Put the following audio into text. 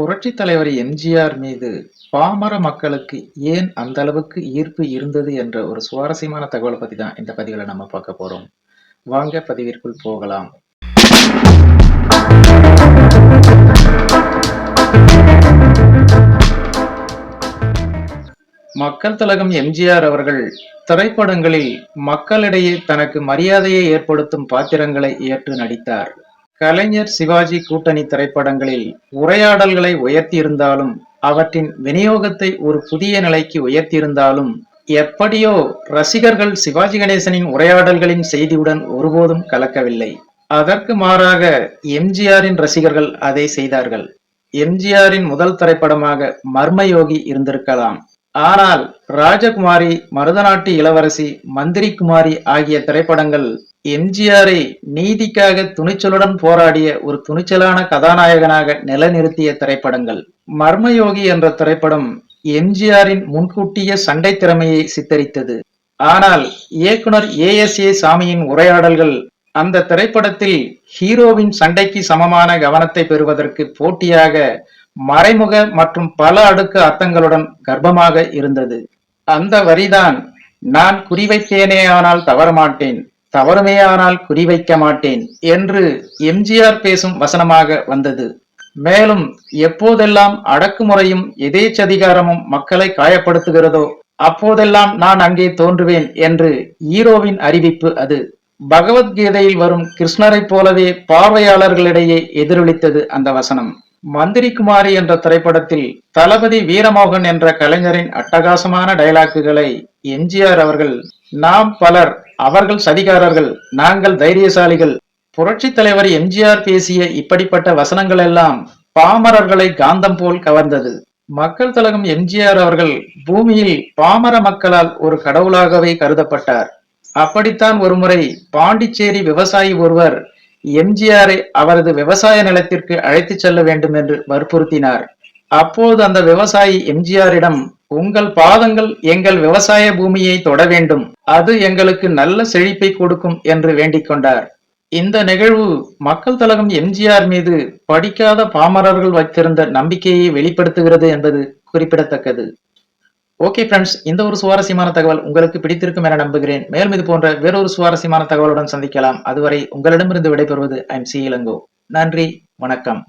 புரட்சித் தலைவர் எம்ஜிஆர் மீது பாமர மக்களுக்கு ஏன் அந்த அளவுக்கு ஈர்ப்பு இருந்தது என்ற ஒரு சுவாரஸ்யமான தகவலை பத்தி தான் இந்த பதிவுல நம்ம பார்க்க போறோம். வாங்க பதிவிற்குள் போகலாம். மக்கள் தலகம் எம்ஜிஆர் அவர்கள் திரைப்படங்களில் மக்களிடையே தனக்கு மரியாதையை ஏற்படுத்தும் பாத்திரங்களை ஏற்று நடித்தார். கலைஞர் சிவாஜி கூட்டணி திரைப்படங்களில் உரையாடல்களை உயர்த்தியிருந்தாலும் அவற்றின் விநியோகத்தை ஒரு புதிய நிலைக்கு உயர்த்தியிருந்தாலும் எப்படியோ ரசிகர்கள் சிவாஜி கணேசனின் உரையாடல்களின் செய்தியுடன் ஒருபோதும் கலக்கவில்லை. அதற்கு மாறாக எம்ஜிஆரின் ரசிகர்கள் அதை செய்தார்கள். எம்ஜிஆரின் முதல் திரைப்படமாக மர்மயோகி இருந்திருக்கலாம். ஆனால் ராஜகுமாரி மருதநாட்டு இளவரசி மந்திரி குமாரி ஆகிய திரைப்படங்கள் எம்ஜிஆரை நீதிக்காக துணிச்சலுடன் போராடிய ஒரு துணிச்சலான கதாநாயகனாக நிலைநிறுத்திய திரைப்படங்கள். மர்மயோகி என்ற திரைப்படம் எம்ஜிஆரின் முன்கூட்டிய சண்டை திறமையை சித்தரித்தது. ஆனால் இயக்குனர் ஏ எஸ் ஏ சாமியின் உரையாடல்கள் அந்த திரைப்படத்தில் ஹீரோவின் சண்டைக்கு சமமான கவனத்தை பெறுவதற்கு போட்டியாக மறைமுக மற்றும் பல அடுக்கு அர்த்தங்களுடன் கர்ப்பமாக இருந்தது. அந்த வரிதான் நான் குறிவைத்தேனே ஆனால் தவறமாட்டேன். தவறுமையானால் குறிவைக்க மாட்டேன் என்று எம்ஜிஆர் பேசும் வசனமாக வந்தது. மேலும் எப்போதெல்லாம் அடக்குமுறையும் எதேச்சதிகாரமும் மக்களை காயப்படுத்துகிறதோ அப்போதெல்லாம் நான் அங்கே தோன்றுவேன் என்று ஹீரோவின் அறிவிப்பு அது. பகவத்கீதையில் வரும் கிருஷ்ணரைப் போலவே பார்வையாளர்களிடையே எதிரொலித்தது அந்த வசனம். மந்திரி குமாரி என்ற திரைப்படத்தில் தளபதி வீரமோகன் என்ற கலைஞரின் அட்டகாசமான டயலாக்குகளை எம்ஜிஆர் அவர்கள் நாம் பலர் அவர்கள் சதிகாரர்கள் நாங்கள் தைரியசாலிகள். புரட்சி தலைவர் எம்ஜிஆர் பேசிய இப்படிப்பட்ட வசனங்கள் எல்லாம் பாமரர்களை காந்தம் போல் கவர்ந்தது. மக்கள் தலகம் எம்ஜிஆர் அவர்கள் பூமியில் பாமர மக்களால் ஒரு கடவுளாகவே கருதப்பட்டார். அப்படித்தான் ஒருமுறை பாண்டிச்சேரி விவசாயி ஒருவர் எம்ஜிஆரை அவரது விவசாய நிலத்திற்கு அழைத்துச் செல்ல வேண்டும் என்று வற்புறுத்தினார். அப்போது அந்த விவசாயி எம்ஜிஆரிடம் உங்கள் பாதங்கள் எங்கள் விவசாய பூமியை தொட வேண்டும். அது எங்களுக்கு நல்ல செழிப்பை கொடுக்கும் என்று வேண்டிக் கொண்டார். இந்த நிகழ்வு மக்கள் தலகம் எம்ஜிஆர் மீது படிக்காத பாமரர்கள் வைத்திருந்த நம்பிக்கையை வெளிப்படுத்துகிறது என்பது குறிப்பிடத்தக்கது. ஓகே ஃப்ரெண்ட்ஸ் இந்த ஒரு சுவாரஸ்யமான தகவல் உங்களுக்கு பிடித்திருக்கும் என நம்புகிறேன். மேலும் இது போன்ற வேறொரு சுவாரஸ்யமான தகவலுடன் சந்திக்கலாம். அதுவரை உங்களிடமிருந்து விடைபெறுவது ஐம் சி இளங்கோ. நன்றி வணக்கம்.